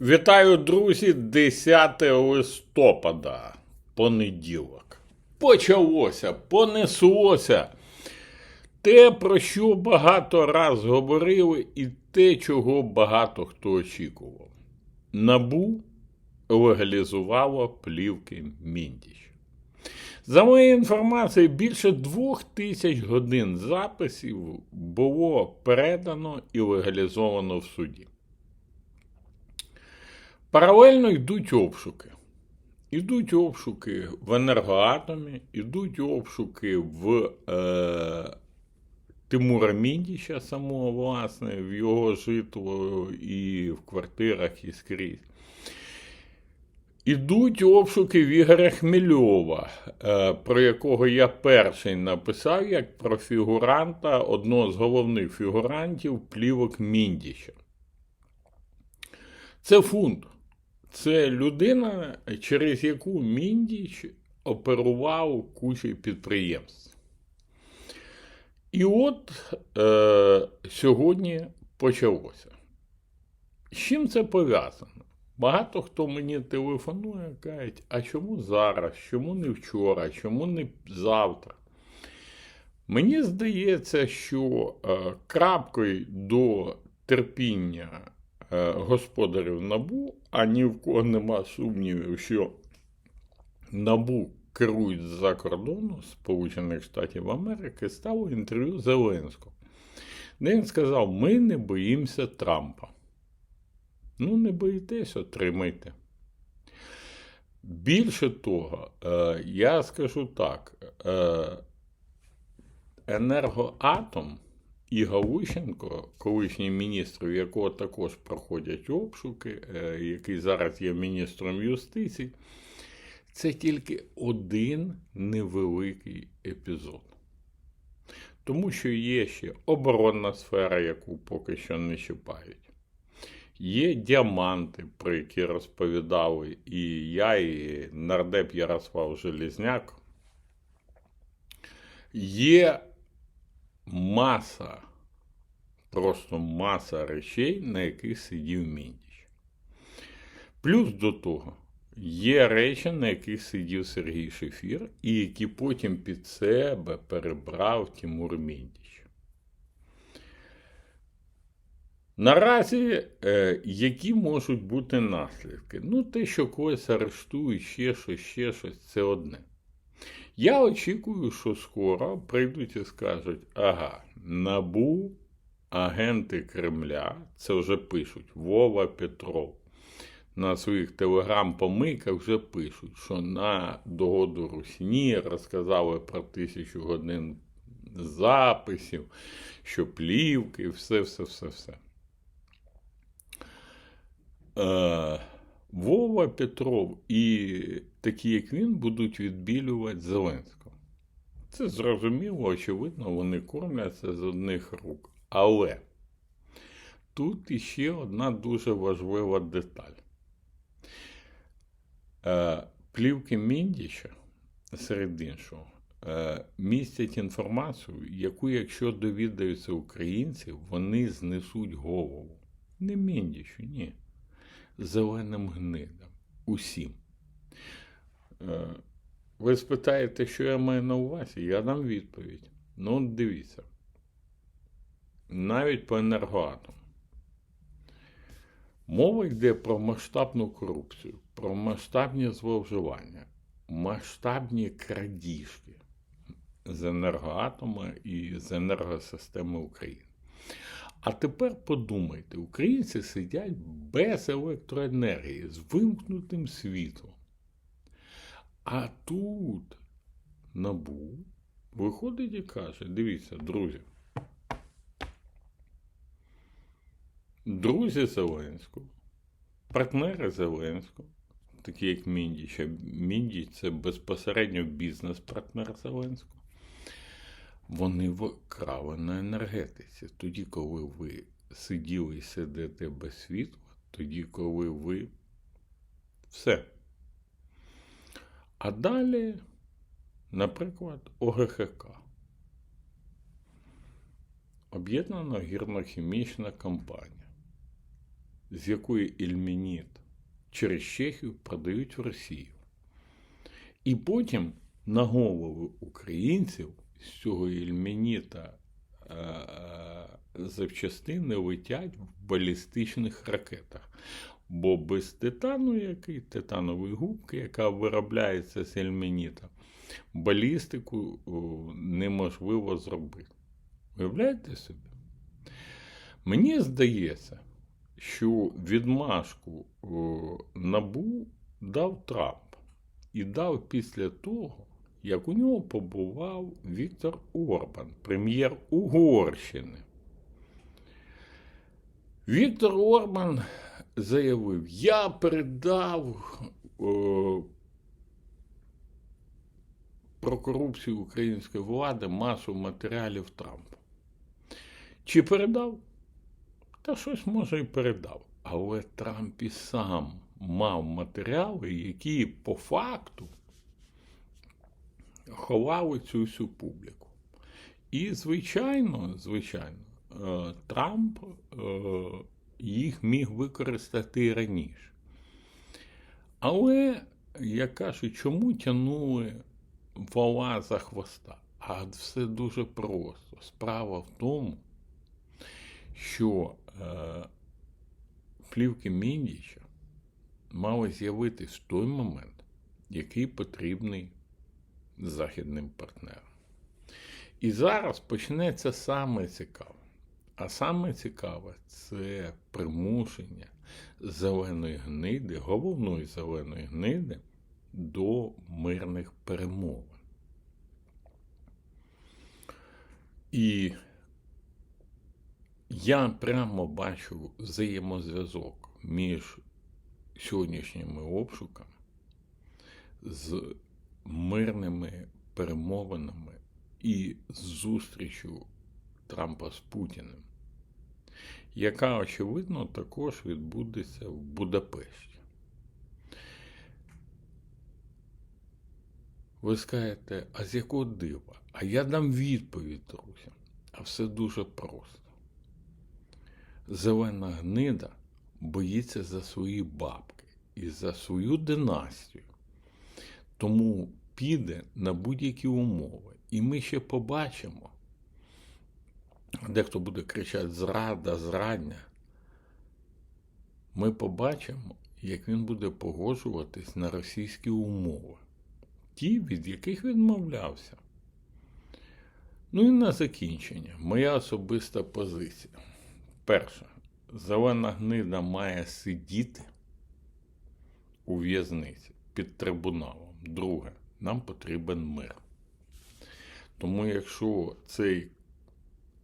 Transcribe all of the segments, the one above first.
Вітаю, друзі, 10 листопада, понеділок. Почалося, понеслося. Те, про що багато раз говорили, і те, чого багато хто очікував. Набу легалізувало плівки Міндіч. За моєю інформацією, більше двох тисяч годин записів було передано і легалізовано в суді. Паралельно йдуть обшуки. Йдуть обшуки в енергоатомі, йдуть обшуки в е, Тимура Міндіча самого, власне, в його житло і в квартирах і скрізь. Ідуть обшуки в Ігоря Хмельова, е, про якого я перший написав як про фігуранта, одного з головних фігурантів плівок Міндіча. Це фунт. Це людина, через яку Міндіч оперував кучу підприємств. І от е, сьогодні почалося. З чим це пов'язано? Багато хто мені телефонує, кажуть, а чому зараз, чому не вчора, чому не завтра? Мені здається, що е, крапкою до терпіння господарів набу, а ні в кого нема сумнівів, що набу керують з-за кордону Сполучених Штатів Америки, стало інтерв'ю Зеленського. Де він сказав: ми не боїмося Трампа. Ну, не боїтесь, отримайте. Більше того, е, я скажу так: е, енергоатом і Галущенко, колишній міністр, у якого також проходять обшуки, е, який зараз є міністром юстиції, це тільки один невеликий епізод. Тому що є ще оборонна сфера, яку поки що не чіпають. Є діаманти, про які розповідали і я, і нардеп Ярослав Желізняк. Є маса, просто маса речей, на яких сидів Міндіч. Плюс до того, є речі, на яких сидів Сергій Шефір, і які потім під себе перебрав Тимур Міндіч. Наразі, е, які можуть бути наслідки? Ну, те, що когось арештують, ще щось, ще щось, це одне. Я очікую, що скоро прийдуть і скажуть: ага, набу, агенти Кремля, це вже пишуть Вова Петров. На своїх телеграм-помийках вже пишуть, що на догоду Русні розказали про тисячу годин записів, що плівки, все, все, все, все. Вова Петров і такі, як він, будуть відбілювати Зеленського. Це зрозуміло, очевидно, вони кормляться з одних рук. Але тут іще одна дуже важлива деталь. Е, Плівки Міндіча, серед іншого, е, містять інформацію, яку, якщо довідаються українці, вони знесуть голову. Не Міндічу, ні зеленим гнидам. Усім. Е, ви спитаєте, що я маю на увазі? Я дам відповідь. Ну, дивіться. Навіть по енергоатому. Мова йде про масштабну корупцію, про масштабні зловживання, масштабні крадіжки з енергоатома і з енергосистеми України. А тепер подумайте, українці сидять без електроенергії, з вимкнутим світлом. А тут набу виходить і каже: дивіться, друзі. Друзі Зеленського, партнери Зеленського, такі як Міндіч. Міндіч це безпосередньо бізнес-партнер Зеленського вони вкрали на енергетиці. Тоді, коли ви сиділи і сидите без світла, тоді, коли ви все. А далі, наприклад, ОГХК. Об'єднана гірно-хімічна компанія. з якої ільмініт через Чехію продають в Росію. І потім на голови українців з цього ільмініта е, запчастини летять в балістичних ракетах. Бо без титану, який титанової губки, яка виробляється з ельмініта, балістику неможливо зробити. Уявляєте собі? Мені здається, що відмашку набу дав Трамп і дав після того, як у нього побував Віктор Орбан, прем'єр Угорщини. Віктор Орбан заявив: Я передав о, про корупцію української влади масу матеріалів Трампу. Чи передав? Та щось може і передав. Але Трамп і сам мав матеріали, які по факту ховали цю всю публіку. І, звичайно, звичайно, е, Трамп е, їх міг використати раніше. Але, як кажуть, чому тянули вола за хвоста? А все дуже просто. Справа в тому, що е, плівки Міндіча мали з'явитись в той момент, який потрібний західним партнерам. І зараз почнеться саме цікаве. А саме цікаве це примушення зеленої гниди, головної зеленої гниди до мирних перемовин. І я прямо бачу взаємозв'язок між сьогоднішніми обшуками з мирними перемовинами і зустрічю Трампа з Путіним, яка, очевидно, також відбудеться в Будапешті. Ви скажете, а з якого дива? А я дам відповідь, друзі. А все дуже просто. Зелена гнида боїться за свої бабки і за свою династію. Тому піде на будь-які умови. І ми ще побачимо, дехто буде кричати зрада, зрадня. Ми побачимо, як він буде погоджуватись на російські умови, ті, від яких відмовлявся. Ну і на закінчення, моя особиста позиція. Перше, зелена гнида має сидіти у в'язниці під трибуналом. Друге, нам потрібен мир. Тому якщо цей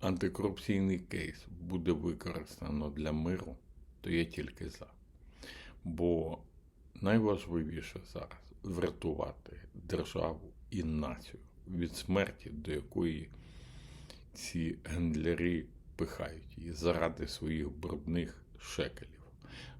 антикорупційний кейс буде використано для миру, то я тільки за. Бо найважливіше зараз врятувати державу і націю від смерті, до якої ці гендлярі пихають її заради своїх брудних шекелів.